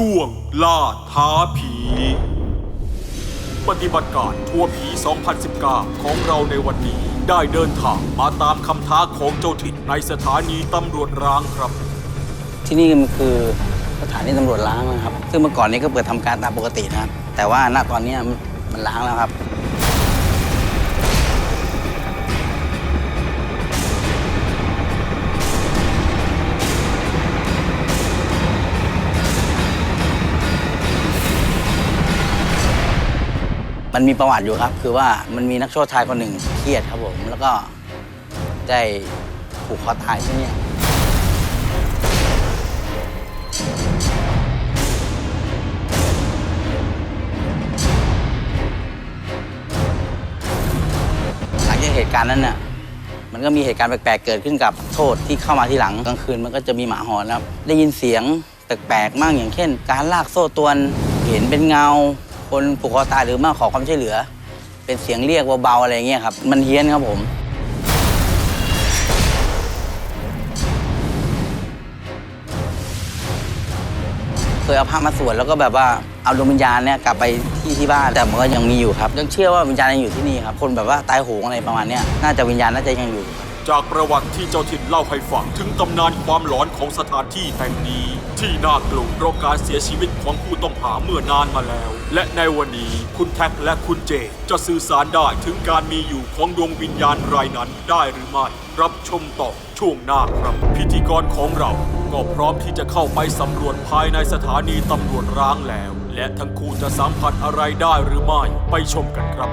ช่วงล่าท้าผี ปฏิบัติการทัวร์ผี 2019 ของเราในวันนี้ได้เดินทางมาตามคำท้าของเจ้าถิ่นในสถานีตำรวจร้างครับ ที่นี่มันคือสถานีตำรวจล้างนะครับ ซึ่งเมื่อก่อนนี้ก็เปิดทำการตามปกตินะครับแต่ว่าณตอนนี้มันมันล้างแล้วครับ มันมีประวัติอยู่ครับ คือว่ามันมีนักโทษชายคนหนึ่งเครียดครับผม แล้วก็ได้ผูกคอตายที่นี่หลังจากเหตุการณ์นั้นน่ะมันก็มีเหตุการณ์แปลกๆเกิดขึ้นกับโทษที่เข้ามาที่หลังกลางคืนมันก็จะมีหมาหอนครับ ได้ยินเสียงแปลกๆมากอย่างเช่น การลากโซ่ตวนเห็นเป็นเงา คนผูกคอตายหรือมาขอความช่วยเหลือ เป็นเสียงเรียกเบาๆอะไรอย่างเงี้ยครับ มันเฮี้ยนครับผม เคยเอาพระมาสวดแล้วก็แบบว่าเอาดวงวิญญาณเนี่ยกลับไปที่ที่บ้านแต่มันก็ยังมีอยู่ครับ ยังเชื่อว่าวิญญาณยังอยู่ที่นี่ครับคนแบบว่าตายโหงอะไรประมาณเนี้ยน่าจะวิญญาณน่าจะยังอยู่ จากประวัติที่เจ้าถิ่นเล่าให้ฟังถึงตำนานความหลอนของสถานที่แห่งนี้ ที่น่ากลัวเพราะการเสียชีวิตของผู้ต้องหาเมื่อนานมาแล้ว และในวันนี้คุณแท็กและคุณเจ จะสื่อสารได้ถึงการมีอยู่ของดวงวิญญาณรายนั้นได้หรือไม่ รับชมต่อช่วงหน้าครับ พิธีกรของเราก็พร้อมที่จะเข้าไปสำรวจภายในสถานีตำรวจร้างแล้ว และทั้งคู่จะสัมผัสอะไรได้หรือไม่ไปชมกันครับ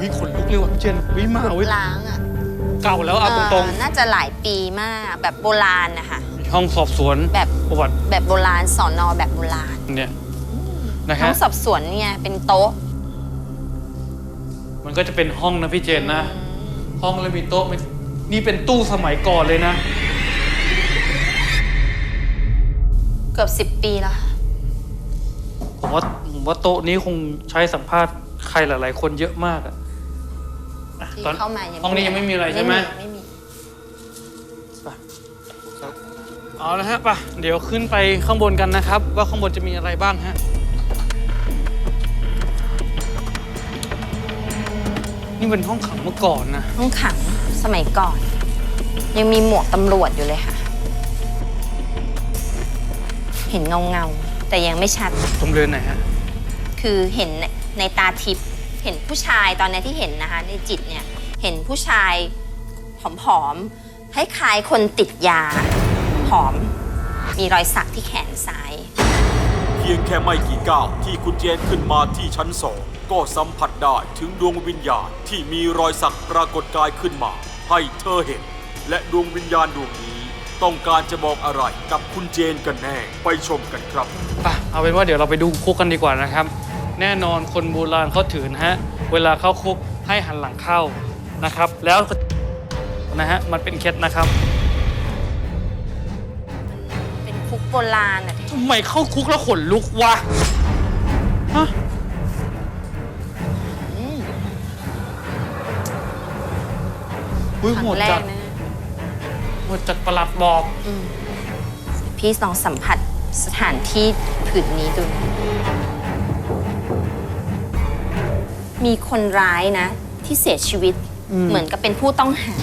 วิขนลุกเลยว่ะพี่เจนวิมาวิล้างอะเก่าแล้วเอาตรงเอ่อน่าจะหลายปีมากแบบโบราณนะคะๆ ห้องสอบสวนแบบ ประวัติแบบโบราณสอนอแบบโบราณเนี่ยนะห้อฮะงสอบสวนเนี่ยเป็นโต๊ะมันก็จะเป็นห้องนะพี่เจนนะ ห้องแล้วมีโต๊ะมันนี่เป็นตู้สมัยก่อนเลยนะ เกือบสิบปีแล้วค่ะผมว่าผมว่าโต๊ะนี้คงใช้สัมภาษณ์ใครหลาย ๆ คนเยอะมากอะอะที่ตอนเข้ามายังห้องนี้ยังไม่มีอะไรใช่ไหมไม่มี เอาละฮะป่ะเดี๋ยวขึ้นไปข้างบนกันนะครับ ว่าข้างบนจะมีอะไรบ้างฮะนี่เป็นห้องขังเมื่อก่อนนะห้องขังสมัยก่อน ยังมีหมวกตำรวจอยู่เลยค่ะ เห็นเงาเงาๆแต่ยังไม่ชัด ตรงเรือนไหนฮะคือเห็นในตาทิพย์เห็นผู้ชายตอนนี้ที่เห็นนะคะ ในจิตเนี่ย เห็นผู้ชายผอมๆคล้ายๆคนติดยา ผอม มีรอยสักที่แขนซ้าย เพียงแค่ไม่กี่ก้าวที่คุณเจนขึ้นมาที่ชั้นสองก็สัมผัสได้ถึงดวงวิญญาณที่มีรอยสักปรากฏกายขึ้นมา ให้เธอเห็น และดวงวิญญาณดวงนี้ ต้องการจะบอกอะไรกับคุณเจนกันแน่ ไปชมกันครับป่ะเอาเป็นว่าเดี๋ยวเราไปดูคุกกันดีกว่านะครับ แน่นอนคนโบราณเขาถือนะฮะ เวลาเข้าคุกให้หันหลังเข้านะครับ แล้วก็นะฮะ มันเป็นเคล็ดนะครับ บราณอะทำไมเข้าคุกแล้วขนลุกวะฮะอืมอุ้ยครั้หมงดแรจักดนะหมดจัดประหลัดบอกอืมพี่ลองสัมผัสสถานที่ผืนนี้ดูนะมีคนร้ายนะ ที่เสียชีวิตอืมเหมือนกับเป็นผู้ต้องหา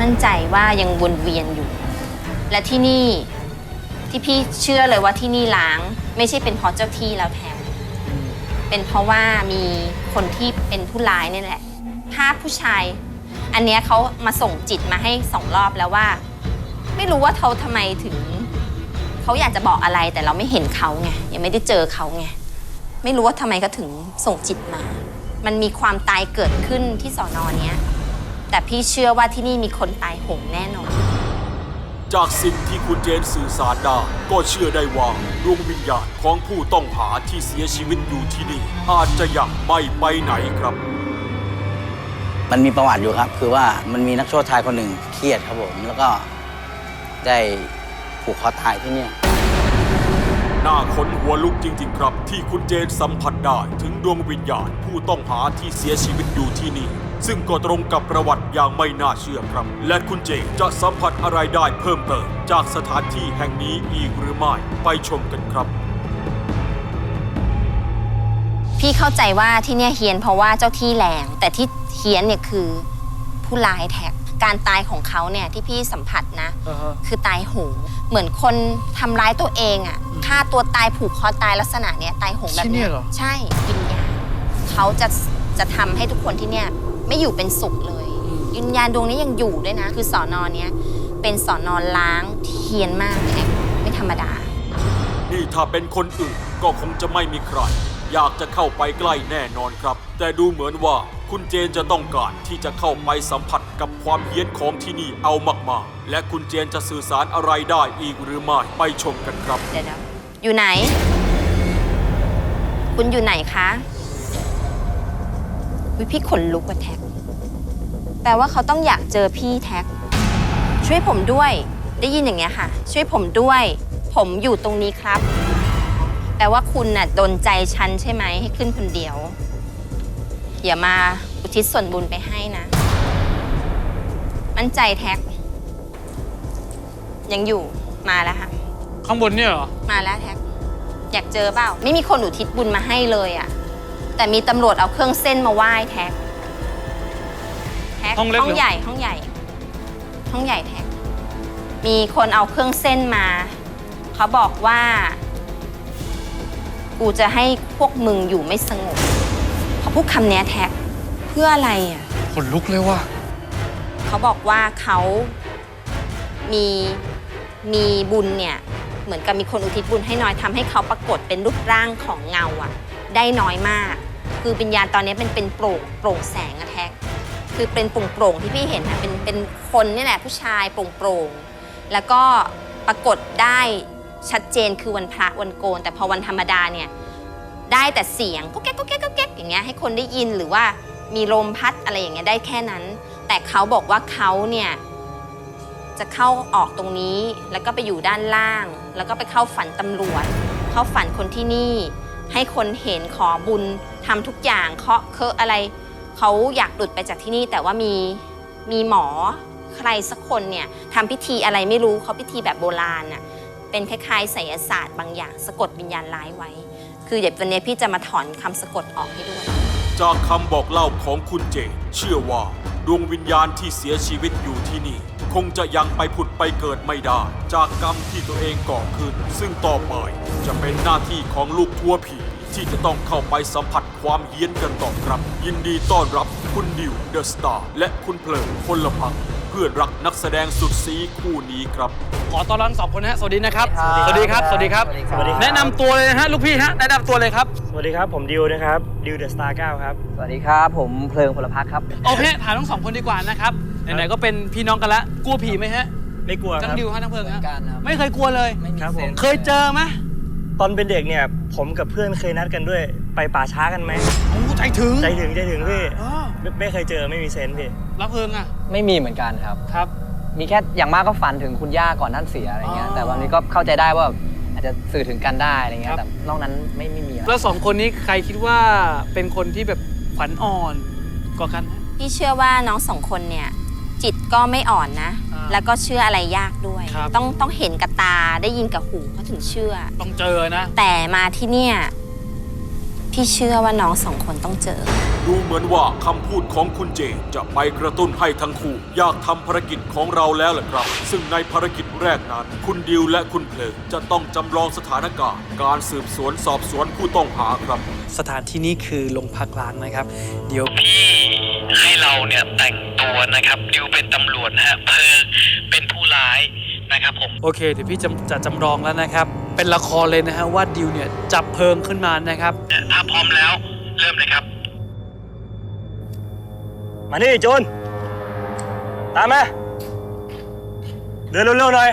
มั่นใจว่ายังวนเวียนอยู่ และที่นี่ ที่พี่เชื่อเลยว่าที่นี่ล้าง ไม่ใช่เป็นเพราะเจ้าที่แล้วแทนเป็นเพราะว่ามีคนที่เป็นผู้ร้ายนี่แหละภาพผู้ชาย อันเนี้ยเขามาส่งจิตมาให้สองรอบแล้วว่า ไม่รู้ว่าเขาทำไมถึง เขาอยากจะบอกอะไรแต่เราไม่เห็นเขาไงยังไม่ได้เจอเขาไงไม่รู้ว่าทำไมเขาถึงส่งจิตมา มันมีความตายเกิดขึ้นที่สอนอเนี้ยแต่พี่เชื่อว่าที่นี่มีคนตายโหงแน่นอน จากสิ่งที่คุณเจนสื่อสารได้ก็เชื่อได้ว่าดวงวิญญาณของผู้ต้องหาที่เสียชีวิตอยู่ที่นี่ อาจจะยังไม่ไปไหนครับ มันมีประวัติอยู่ครับ คือว่ามันมีนักโทษชายคนหนึ่งเครียดครับผม แล้วก็ได้ผูกคอตายที่เนี่ย น้าขนหัวลุกจริง ๆ ครับ ที่คุณเจนสัมผัสได้ถึงดวงวิญญาณผู้ต้องหาที่เสียชีวิตอยู่ที่นี่ ซึ่งก็ตรงกับประวัติอย่างไม่น่าเชื่อครับ และคุณเจนจะสัมผัสอะไรได้เพิ่มเติม จากสถานที่แห่งนี้อีกหรือไม่ไปชมกันครับ พี่เข้าใจว่าที่เนี่ยเฮียนเพราะว่าเจ้าที่แรง แต่ที่เฮียนเนี่ยคือผู้ร้ายแท็ก การตายของเขาเนี่ยที่พี่สัมผัสนะคือตายโหงเหมือนคนทำร้ายตัวเองอะ่ะฆ่าตัวตายผูกคอตายลักษณะเนี้ยตายโหงแบบที่เนี่เนี้ยเหรอ ใช่วิญญาณเขาจะจะทำให้ทุกคนที่เนี่ยไม่อยู่เป็นสุขเลยวิญญาณดวงนี้ยังอยู่ด้วยนะ คือสอนอเนี้ยเป็นสอนอล้างที่เฮียนมากแท็กไม่ธรรมดา นี่ถ้าเป็นคนอื่นก็คงจะไม่มีใคร อยากจะเข้าไปใกล้แน่นอนครับ แต่ดูเหมือนว่า คุณเจนจะต้องการที่จะเข้าไปสัมผัสกับความเฮี้ยนของที่นี่เอามากๆ และคุณเจนจะสื่อสารอะไรได้อีกหรือไม่ไปชมกันครับ เดี๋ยวนะอยู่ไหน คุณอยู่ไหนคะวิพี่ขนลุกว่าแท็ก แปลว่าเขาต้องอยากเจอพี่แท็ก ช่วยผมด้วย ได้ยินอย่างเงี้ยค่ะ ช่วยผมด้วย ผมอยู่ตรงนี้ครับ แปลว่าคุณน่ะโดนใจฉันใช่ไหมให้ขึ้นคนเดียว อย่ามาอุทิศส่วนบุญไปให้นะ มั่นใจแท็ก ยังอยู่มาแล้วค่ะ ข้างบนเนี่ยเหรอ มาแล้วแท็ก อยากเจอเปล่า ไม่มีคนอุทิศบุญมาให้เลยอะ่ะแต่มีตำรวจเอาเครื่องเส้นมาไหว้แท็กแท็กห้องเล็กห้องเหรอ ใหญ่ห้องใหญ่ ห้องใหญ่แท็ก มีคนเอาเครื่องเส้นมา เขาบอกว่า กูจะให้พวกมึงอยู่ไม่สงบเขา พูดคำเนี้ยแท็ก เพื่ออะไรอะ ขนลุกเลยว่ะ เขาบอกว่าเขามีมีบุญเนี่ย เหมือนกับมีคนอุทิศบุญให้น้อยทำให้เขาปรากฏเป็นรูปร่างของเงาอะได้น้อยมาก คือวิญญาณตอนนี้เป็นเป็นโปร่งโปร่งแสงอะแท็ก คือเป็นโปร่งโปร่งๆที่พี่เห็นอะเป็นเป็นคนนี่แหละผู้ชายโปร่งโปร่งๆแล้วก็ปรากฏได้ชัดเจนคือวันพระวันโกน แต่พอวันธรรมดาเนี่ย ได้แต่เสียงก็แก๊กก็แก๊กก็แก๊กอย่างเงี้ยให้คนได้ยินหรือว่ามีลมพัดอะไรอย่างเงี้ยได้แค่นั้น แต่เขาบอกว่าเขาเนี่ยจะเข้าออกตรงนี้แล้วก็ไปอยู่ด้านล่าง แล้วก็ไปเข้าฝันตำรวจ เข้าฝันคนที่นี่ ให้คนเห็นขอบุญทำทุกอย่างเคาะเคอะอะไร เขาอยากหลุดไปจากที่นี่แต่ว่ามีมีหมอใครสักคนเนี่ยทำพิธีอะไรไม่รู้เขาพิธีแบบโบราณน่ะเป็นคล้ายๆไสยศาสตร์บางอย่างสะกดวิญญาณร้ายไว้ คือเดี๋ยววันนี้พี่จะมาถอนคำสะกดออกให้ด้วย จากคำบอกเล่าของคุณเจ เชื่อว่าดวงวิญญาณที่เสียชีวิตอยู่ที่นี่ คงจะยังไปผุดไปเกิดไม่ได้ จากกรรมที่ตัวเองก่อขึ้น ซึ่งต่อไปจะเป็นหน้าที่ของลูกทัวผี ที่จะต้องเข้าไปสัมผัสความเฮี้ยนกันต่อครับ ยินดีต้อนรับคุณดิวเดอะสตาร์และคุณเพลิงพลพักเพื่อนรักนักแสดงสุดซีคู่นี้ครับ ขอต้อนรับทั้งสองคนนะฮะสวัสดีนะครับ สวัสดีครับ สวัสดีครับ สวัสดีครับ แนะนำตัวเลยนะฮะลูกพี่ฮะ แนะนำตัวเลยครับ สวัสดีครับ ผมดิวนะครับดิวเดอะสตาร์9ครับสวัสดีครับ ผมเพลิงพลพักครับ โอเค ถามทั้งสองคนดีกว่านะครับ ไหนๆ ก็เป็นพี่น้องกันละ กลัวผีไหมฮะ ไม่กลัวคทั้รังบดิวฮะทั้งเพลิงฮะ เหมือนกันครับ ไม่เคยกลัวเลย ไม่มีครับผมซนส์เคยเจอไหมตอนเป็นเด็กเนี่ย ผมกับเพื่อนเคยนัดกันด้วย ไปป่าช้ากันไหมโอ้ใจถึงใจถึงใจถึงพี่อ๋อ ไม่ไม่เคยเจอไม่มีเซนส์พี่ รับเพลิงอะ ไม่มีเหมือนกันครับ ครับ มีแค่อย่างมากก็ฝันถึงคุณย่าก่อนท่านเสียอะไรเงี้อ๋ยอแต่วันนี้ก็เข้าใจได้ว่าอาจจะสื่อถึงกันได้อะไรเงี้ครัยบแต่นอกนั้นไม่ไม่มีอะไรแล้วสองคนนี้ใครคิดว่าเป็นคนที่แบบขวัญอ่อนกว่ากันฮะ พี่เชื่อว่าน้องสองคนเนี่ย จิตก็ไม่อ่อนนะ อ่าแล้วก็เชื่ออะไรยากด้วย ครับ ต้องต้องเห็นกับตาได้ยินกับหูเขาถึงเชื่อ ต้องเจอนะ แต่มาที่เนี่ย พี่เชื่อว่าน้องสองคนต้องเจอ ดูเหมือนว่าคำพูดของคุณเจนจะไปกระตุ้นให้ทั้งคู่อยากทำภารกิจของเราแล้วแหละครับ ซึ่งในภารกิจแรกนั้น คุณดิวและคุณเพลิงจะต้องจำลองสถานการณ์ การสืบสวนสอบสวนผู้ต้องหาครับ สถานที่นี้คือโรงพักล้างนะครับ เดี๋ยวพี่ให้เราเนี่ยแต่งตัวนะครับดิวเป็นตำรวจนะฮะเพิงเป็นผู้ร้าย นะครับผมโอเคเดี๋ยวพี่จะจะจำลองแล้วนะครับ เป็นละครเลยนะฮะว่าดิวเนี่ยจับเพลิงขึ้นมานะครับ ถ้าพร้อมแล้วเริ่มเลยครับ มานี่โจนตามมาเดินเร็วๆหน่อย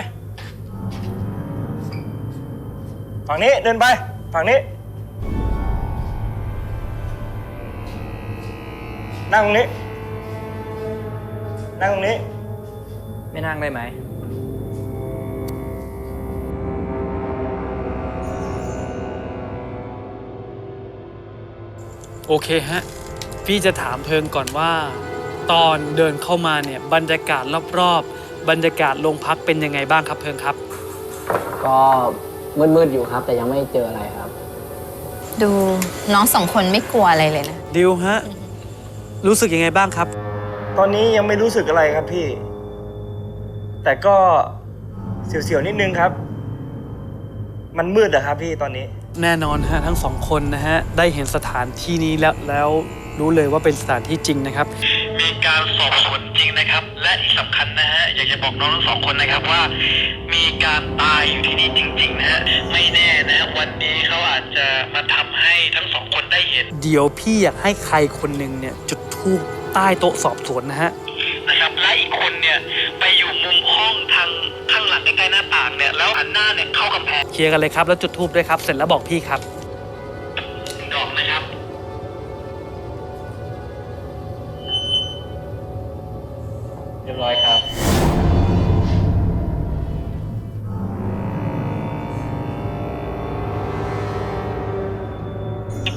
ฝั่งนี้เดินไป ฝั่งนี้ นั่งตรงนี้ นั่งตรงนี้ ไม่นั่งได้ไหม โอเคฮะ พี่จะถามเพลิงก่อนว่า ตอนเดินเข้ามาเนี่ยบรรยากาศรอบๆ บรรยากาศโรงพักเป็นยังไงบ้างครับเพิงครับ ก็มืดๆอยู่ครับ แต่ยังไม่เจออะไรครับ ดูน้องสองคนไม่กลัวอะไรเลยนะ ดิวฮะ รู้สึกยังไงบ้างครับ ตอนนี้ยังไม่รู้สึกอะไรครับพี่ แต่ก็เสียวๆนิดนึงครับ มันมืดอะครับพี่ตอนนี้ แน่นอนฮะทั้งสองคนนะฮะได้เห็นสถานที่นี้แล้วแล้วรู้เลยว่าเป็นสถานที่จริงนะครับ มีการสอบสวนจริงนะครับ และที่สำคัญนะฮะอยากจะบอกน้องทั้งสองคนนะครับว่า มีการตายอยู่ที่นี่จริงๆนะฮะไม่แน่นะฮะวันนี้เขาอาจจะมาทำให้ทั้งสองคนได้เห็นเดี๋ยวพี่อยากให้ใครคนหนึ่งเนี่ยจุดธูปใต้โต๊ะสอบสวนนะฮะ นะครับ และอีกคนเนี่ยไปอยู่มุมห้องทางข้างหลัง ใกล้ๆหน้าต่างเนี่ยแล้วหันหน้าเนี่ยเข้ากำแพงเคลียร์กันเลยครับแล้วจุดธูปด้วยครับ เสร็จแล้วบอกพี่ครับดอกนะครับ เรียบร้อยครับ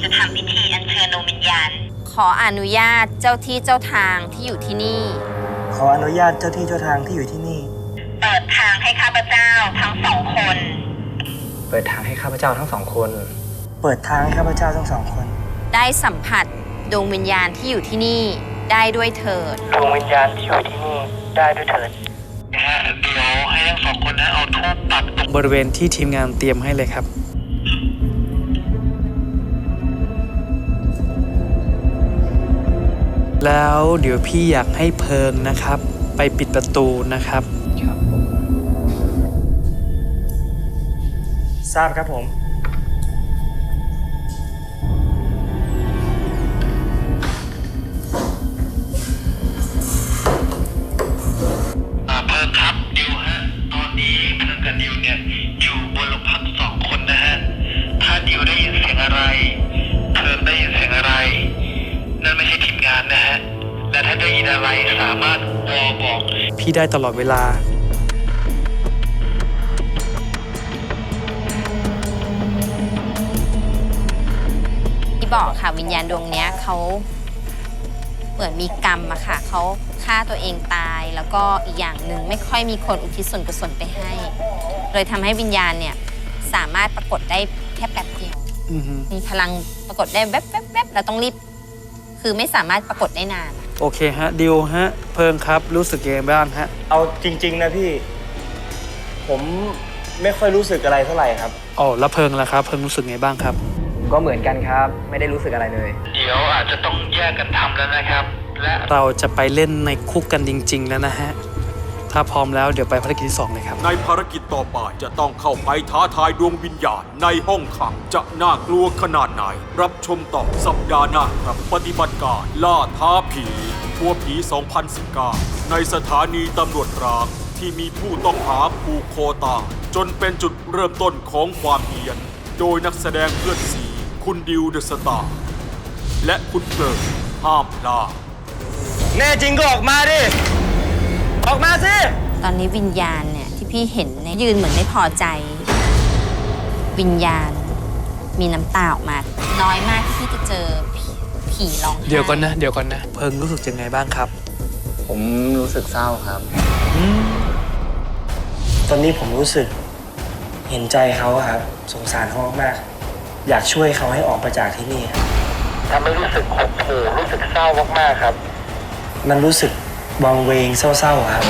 จะทำพิธีอัญเชิญดวงวิญญาณ ขออนุญาตเจ้าที่เจ้าทางที่อยู่ที่นี่ ขออนุญาตเจ้าที่เจ้าทางที่อยู่ที่นี่เปิดทางให้ข้าพเจ้าทั้งสองคน เปิดทางให้ข้าพเจ้าทั้งสองคน เปิดทางให้ข้าพเจ้าทั้งสองคน ได้สัมผัสดวงวิญญาณที่อยู่ที่นี่ได้ด้วยเถิด ดวงวิญญาณที่อยู่ที่นี่ได้ด้วยเถิดนะฮะเดี๋ยวให้ทั้งสองคนนะเอาทูบปักตรงบริเวณที่ทีมงานเตรียมให้เลยครับ แล้วเดี๋ยวพี่อยากให้เพิงนะครับ ไปปิดประตูนะครับ ทราบครับผม อ่าเพิ่มครับดิวฮะ ตอนนี้เพิ่งกับดิวเนี่ย อยู่บนโรงพักสองคนนะฮะ ถ้าดิวได้ยินเสียงอะไร เพิ่มได้ยินเสียงอะไร นั่นไม่ใช่ทีมงานนะฮะ และถ้าได้ยินอะไรสามารถวอบอก พี่ได้ตลอดเวลา บอกค่ะวิญญาณดวงเนี้ยเขาเหมือนมีกรรมอะค่ะเขาฆ่าตัวเองตายแล้วก็อีกอย่างหนึ่งไม่ค่อยมีคนอุทิศส่วนกุศลไปให้ เลยทำให้วิญญาณเนี่ยสามารถปรากฏได้แค่แป๊บเดียว อือฮึมีพลังปรากฏได้แวบแวบแวบเราต้องรีบ คือไม่สามารถปรากฏได้นาน โอเคฮะดิวฮะ เพิงครับรู้สึกยังไงบ้างฮะ เอาจริง ๆ นะพี่ ผมไม่ค่อยรู้สึกอะไรเท่าไหร่ครับ อ๋อแล้วเพิงล่ะครับ เพิงรู้สึกไงบ้างครับ ก็เหมือนกันครับ ไม่ได้รู้สึกอะไรเลย เดี๋ยวอาจจะต้องแยกกันทำแล้วนะครับ และเราจะไปเล่นในคุกกันจริง ๆ แล้วนะฮะ ถ้าพร้อมแล้วเดี๋ยวไปภารกิจที่สองเลยครับ ในภารกิจต่อไปจะต้องเข้าไปท้าทายดวงวิญญาณในห้องขังจะน่ากลัวขนาดไหน รับชมต่อสัปดาห์หน้าครับปฏิบัติการล่าท้าผีทัวร์ผี 2019 ในสถานีตำรวจร้างที่มีผู้ต้องหาผูกคอตายจนเป็นจุดเริ่มต้นของความเฮียน โดยนักแสดงเพื่อนสี คุณดิวเดอะสตาร์และคุณเปิดห้ามพลาดแน่จริงก็ออกมาดิ ออกมาสิ ตอนนี้วิญญาณเนี่ยที่พี่เห็นเนี่ยยืนเหมือนไม่พอใจ วิญญาณ มีน้ำตาออกมา น้อยมากที่จะเจอผีผีร้องไห้เดี๋ยวก่อนนะ เดี๋ยวก่อนนะ เพิงรู้สึกยังไงบ้างครับ ผมรู้สึกเศร้าครับ ตอนนี้ผมรู้สึกเห็นใจเขาอะครับ สงสารเขามากๆ อยากช่วยเขาให้ออกไปจากที่นี่ครับทำให้รู้สึกหดหู่รู้สึกเศร้ามากๆครับ มันรู้สึกวังเวงเศร้าๆอะครับ